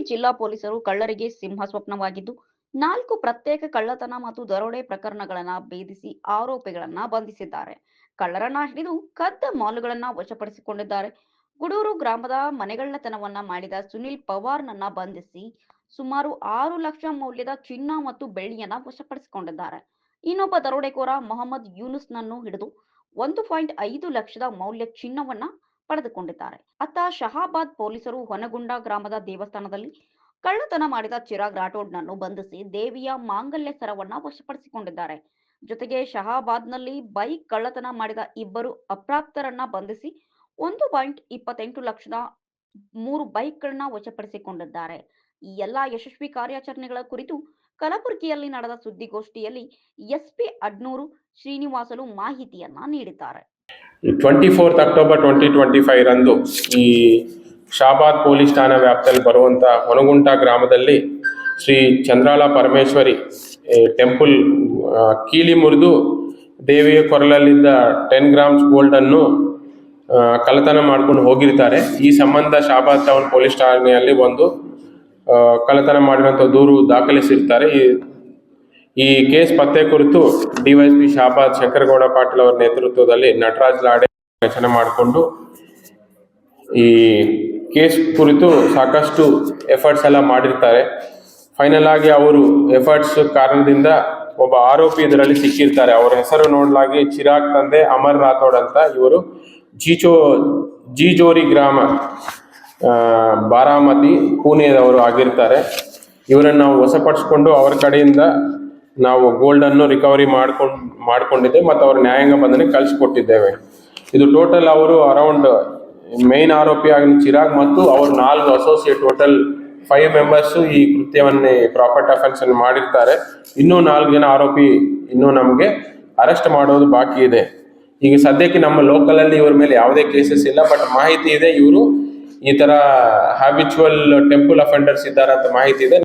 ಜಿಲ್ಲಾ ಪೊಲೀಸರು ಕಳ್ಳರಿಗೆ ಸಿಂಹ ಸ್ವಪ್ನವಾಗಿದ್ದು ನಾಲ್ಕು ಪ್ರತ್ಯೇಕ ಕಳ್ಳತನ ಮತ್ತು ದರೋಡೆ ಪ್ರಕರಣಗಳನ್ನ ಭೇದಿಸಿ ಆರೋಪಿಗಳನ್ನ ಬಂಧಿಸಿದ್ದಾರೆ. ಕಳ್ಳರನ್ನ ಹಿಡಿದು ಕದ್ದ ಮಾಲುಗಳನ್ನ ವಶಪಡಿಸಿಕೊಂಡಿದ್ದಾರೆ. ಗುಡೂರು ಗ್ರಾಮದ ಮನೆಗಳ್ಳತನವನ್ನ ಮಾಡಿದ ಸುನಿಲ್ ಪವಾರ್ನನ್ನ ಬಂಧಿಸಿ ಸುಮಾರು ಆರು ಲಕ್ಷ ಮೌಲ್ಯದ ಚಿನ್ನ ಮತ್ತು ಬೆಳ್ಳಿಯನ್ನ ವಶಪಡಿಸಿಕೊಂಡಿದ್ದಾರೆ. ಇನ್ನೊಬ್ಬ ದರೋಡೆಕೋರ ಮೊಹಮ್ಮದ್ ಯೂನುಸ್ನನ್ನು ಹಿಡಿದು ಒಂದು ಪಾಯಿಂಟ್ ಐದು ಲಕ್ಷದ ಮೌಲ್ಯ ಚಿನ್ನವನ್ನ ಪಡೆದುಕೊಂಡಿದ್ದಾರೆ. ಅತ್ತ ಶಹಾಬಾದ್ ಪೊಲೀಸರು ಹೊನಗುಂಡ ಗ್ರಾಮದ ದೇವಸ್ಥಾನದಲ್ಲಿ ಕಳ್ಳತನ ಮಾಡಿದ ಚಿರಾಗ್ ರಾಠೋಡ್ನನ್ನು ಬಂಧಿಸಿ ದೇವಿಯ ಮಾಂಗಲ್ಯ ಸರವನ್ನ ವಶಪಡಿಸಿಕೊಂಡಿದ್ದಾರೆ. ಜೊತೆಗೆ ಶಹಾಬಾದ್ನಲ್ಲಿ ಬೈಕ್ ಕಳ್ಳತನ ಮಾಡಿದ ಇಬ್ಬರು ಅಪ್ರಾಪ್ತರನ್ನ ಬಂಧಿಸಿ ಒಂದು ಪಾಯಿಂಟ್ ಇಪ್ಪತ್ತೆಂಟು ಲಕ್ಷದ ಮೂರು ಬೈಕ್ಗಳನ್ನ ವಶಪಡಿಸಿಕೊಂಡಿದ್ದಾರೆ. ಈ ಎಲ್ಲಾ ಯಶಸ್ವಿ ಕಾರ್ಯಾಚರಣೆಗಳ ಕುರಿತು ಕಲಬುರಗಿಯಲ್ಲಿ ನಡೆದ ಸುದ್ದಿಗೋಷ್ಠಿಯಲ್ಲಿ ಎಸ್ಪಿ ಅಡ್ನೂರು ಶ್ರೀನಿವಾಸಲು ಮಾಹಿತಿಯನ್ನ ನೀಡಿದ್ದಾರೆ. Twenty fourth October twenty twenty five ರಂದು ಈ ಶಾಬಾದ್ ಪೊಲೀಸ್ ಠಾಣಾ ವ್ಯಾಪ್ತಿಯಲ್ಲಿ ಬರುವಂಥ ಹೊನಗುಂಟ ಗ್ರಾಮದಲ್ಲಿ ಶ್ರೀ ಚಂದ್ರಾಲ ಪರಮೇಶ್ವರಿ ಟೆಂಪಲ್ ಕೀಲಿ ಮುರಿದು ದೇವಿಯ ಕೊರಲಲ್ಲಿದ್ದ ಟೆನ್ ಗ್ರಾಮ್ಸ್ ಗೋಲ್ಡನ್ನು ಕಳ್ಳತನ ಮಾಡ್ಕೊಂಡು ಹೋಗಿರ್ತಾರೆ. ಈ ಸಂಬಂಧ ಶಾಬಾದ್ ಟೌನ್ ಪೊಲೀಸ್ ಠಾಣೆಯಲ್ಲಿ ಒಂದು ಕಳ್ಳತನ ಮಾಡಿರುವಂಥ ದೂರು ದಾಖಲಿಸಿರ್ತಾರೆ. ಈ ಈ ಕೇಸ್ ಪತ್ತೆ ಕುರಿತು ಡಿವೈಎಸ್ಪಿ ಶಾಬಾದ್ ಶಂಕರಗೌಡ ಪಾಟೀಲ್ ಅವರ ನೇತೃತ್ವದಲ್ಲಿ ನಟರಾಜ್ ಲಾಡೆ ರಚನೆ ಮಾಡಿಕೊಂಡು ಈ ಕೇಸ್ ಕುರಿತು ಸಾಕಷ್ಟು ಎಫರ್ಟ್ಸ್ ಎಲ್ಲ ಮಾಡಿರ್ತಾರೆ. ಫೈನಲ್ ಆಗಿ ಅವರು ಎಫರ್ಟ್ಸ್ ಕಾರಣದಿಂದ ಒಬ್ಬ ಆರೋಪಿ ಇದರಲ್ಲಿ ಸಿಕ್ಕಿರ್ತಾರೆ. ಅವರ ಹೆಸರು ನೋಡಲಾಗಿ ಚಿರಾಗ್ ತಂದೆ ಅಮರ್ ರಾಥೋಡ್ ಅಂತ ಇವರು ಜೀಚೋ, ಜೀಜೋರಿ ಗ್ರಾಮ ಬಾರಾಮತಿ, ಪುಣೆದವರು ಆಗಿರ್ತಾರೆ. ಇವರನ್ನು ನಾವು ವಶಪಡಿಸ್ಕೊಂಡು ಅವರ ಕಡೆಯಿಂದ ನಾವು ಗೋಲ್ಡನ್ನು ರಿಕವರಿ ಮಾಡ್ಕೊಂಡು ಮಾಡ್ಕೊಂಡಿದ್ದೆ ಮತ್ತು ಅವ್ರ ನ್ಯಾಯಾಂಗ ಬಂಧನೆ ಕಳಿಸ್ಕೊಟ್ಟಿದ್ದೇವೆ. ಇದು ಟೋಟಲ್ ಅವರು ಅರೌಂಡ್ ಮೇನ್ ಆರೋಪಿಯಾಗಿ ಚಿರಾಗ್ ಮತ್ತು ಅವ್ರ ನಾಲ್ಕು ಅಸೋಸಿಯೇಟ್ ಟೋಟಲ್ ಫೈವ್ ಮೆಂಬರ್ಸು ಈ ಕೃತ್ಯವನ್ನೇ ಪ್ರಾಪರ್ಟಿ ಅಫೆನ್ಸ್ ಅನ್ನು ಮಾಡಿರ್ತಾರೆ. ಇನ್ನೂ ನಾಲ್ಕು ಜನ ಆರೋಪಿ ಇನ್ನೂ ನಮಗೆ ಅರೆಸ್ಟ್ ಮಾಡೋದು ಬಾಕಿ ಇದೆ. ಈಗ ಸದ್ಯಕ್ಕೆ ನಮ್ಮ ಲೋಕಲಲ್ಲಿ ಇವ್ರ ಮೇಲೆ ಯಾವುದೇ ಕೇಸಸ್ ಇಲ್ಲ ಬಟ್ ಮಾಹಿತಿ ಇದೆ. ಇವರು ಈ ತರ ಹ್ಯಾಬಿಚುವಲ್ ಟೆಂಪಲ್ ಅಫೆಂಡರ್ಸ್ ಇದ್ದಾರೆ ಅಂತ ಮಾಹಿತಿ ಇದೆ.